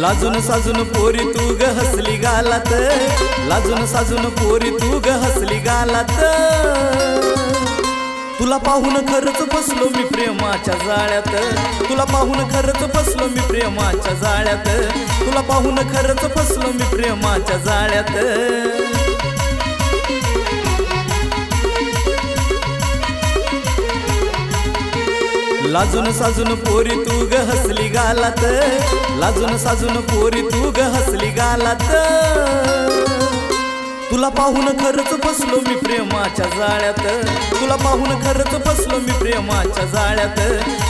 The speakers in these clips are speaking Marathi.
लाजून साजून पोरी तू ग हसली गालात. लाजून साजून पोरी तू ग हसली गालात. तुला पाहून खरंच बसलो मी प्रेमाच्या जाळ्यात. तुला पाहून खरंच बसलो मी प्रेमाच्या जाळ्यात. तुला पाहून खरंच बसलो मी प्रेमाच्या जाळ्यात. लाजून साजून पोरी तू ग हसली गालात. लाजून साजून पोरी तू ग हसली गालात. तुला पाहून खरंच बसलो मी प्रेमाच्या जाळ्यात. तुला पाहून खरंच बसलो मी प्रेमाच्या जाळ्यात.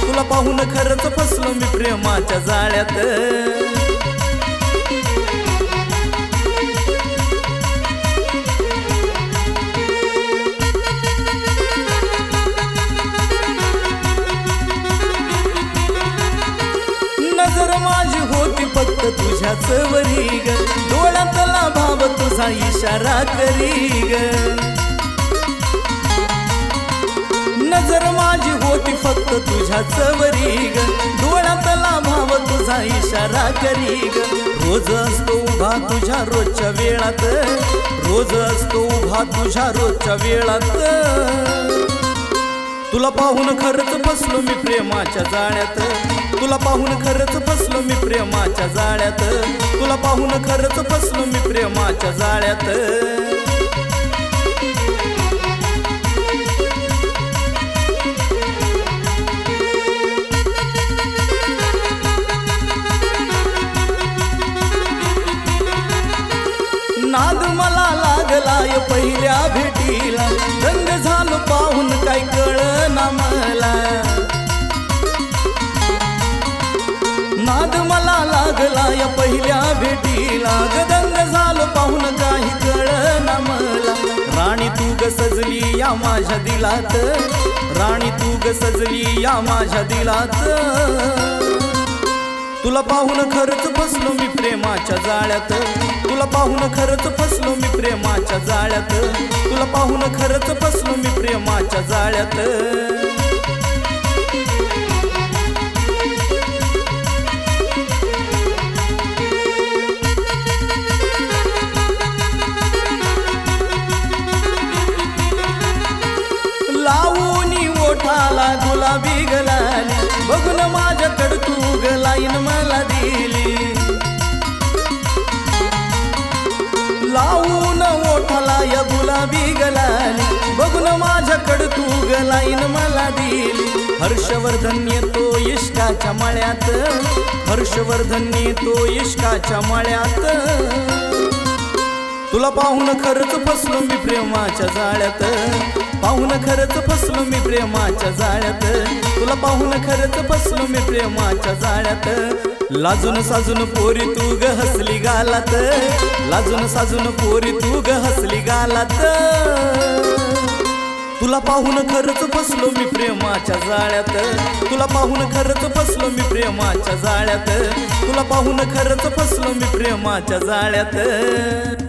तुला पाहून खरंच बसलो मी प्रेमाच्या जाळ्यात. माझी होती फक्त तुझ्या वरी ग. डोळ्यातला भाव तुझा इशारा करी ग. नजर माझी होती फक्त तुझ्या वरी ग. डोळ्यातला भाव तुझा इशारा करी ग. रोज असतो उभा तुझ्या रोजच्या वेळात. रोज असतो उभा तुझ्या रोजच्या वेळात. तुला पाहून खरंच बसलो मी प्रेमाच्या जाण्यात तुला पाहून खरंच फसलो मी प्रेमाच्या जाळ्यात. तुला पाहून खरंच फसलो मी प्रेमाच्या जाळ्यात. नाद मला लागलाय पहिल्या भेटीला. नाद मला लागलाय पहिल्या भेटीला. गदंग झालो पाहून काही कळ मला राणी तू ग सजली या माझ्या दिलात. राणी तू ग सजली या माझ्या दिलात. तुला पाहून खरंच फसलो मी प्रेमाच्या जाळ्यात. तुला पाहून खरंच फसलो मी प्रेमाच्या जाळ्यात. तुला पाहून खरंच फसलो मी प्रेमाच्या जाळ्यात. गुलाबी गलाली बघून माझ्याकडं तू गलाईन मला दिली. लावून ओठाला या गुलाबी गलाली बघून माझ्याकडं तू गलाईन मला दिली. हर्षवर्धन येतो इष्टाच्या मळ्यात हर्षवर्धन येतो इष्टाच्या मळ्यात. तुला पाहून खरंच फसलो मी प्रेमाच्या जाळ्यात. पाहून खरंच फसलो मी प्रेमाच्या जाळ्यात. तुला पाहून खरंच फसलो मी प्रेमाच्या जाळ्यात. लाजून साजून पोरी तू ग हसली गालात. लाजून साजून पोरी तू ग हसली गालात. तुला पाहून खरंच फसलो मी प्रेमाच्या जाळ्यात. तुला पाहून खरंच फसलो मी प्रेमाच्या जाळ्यात. तुला पाहून खरंच फसलो मी प्रेमाच्या जाळ्यात.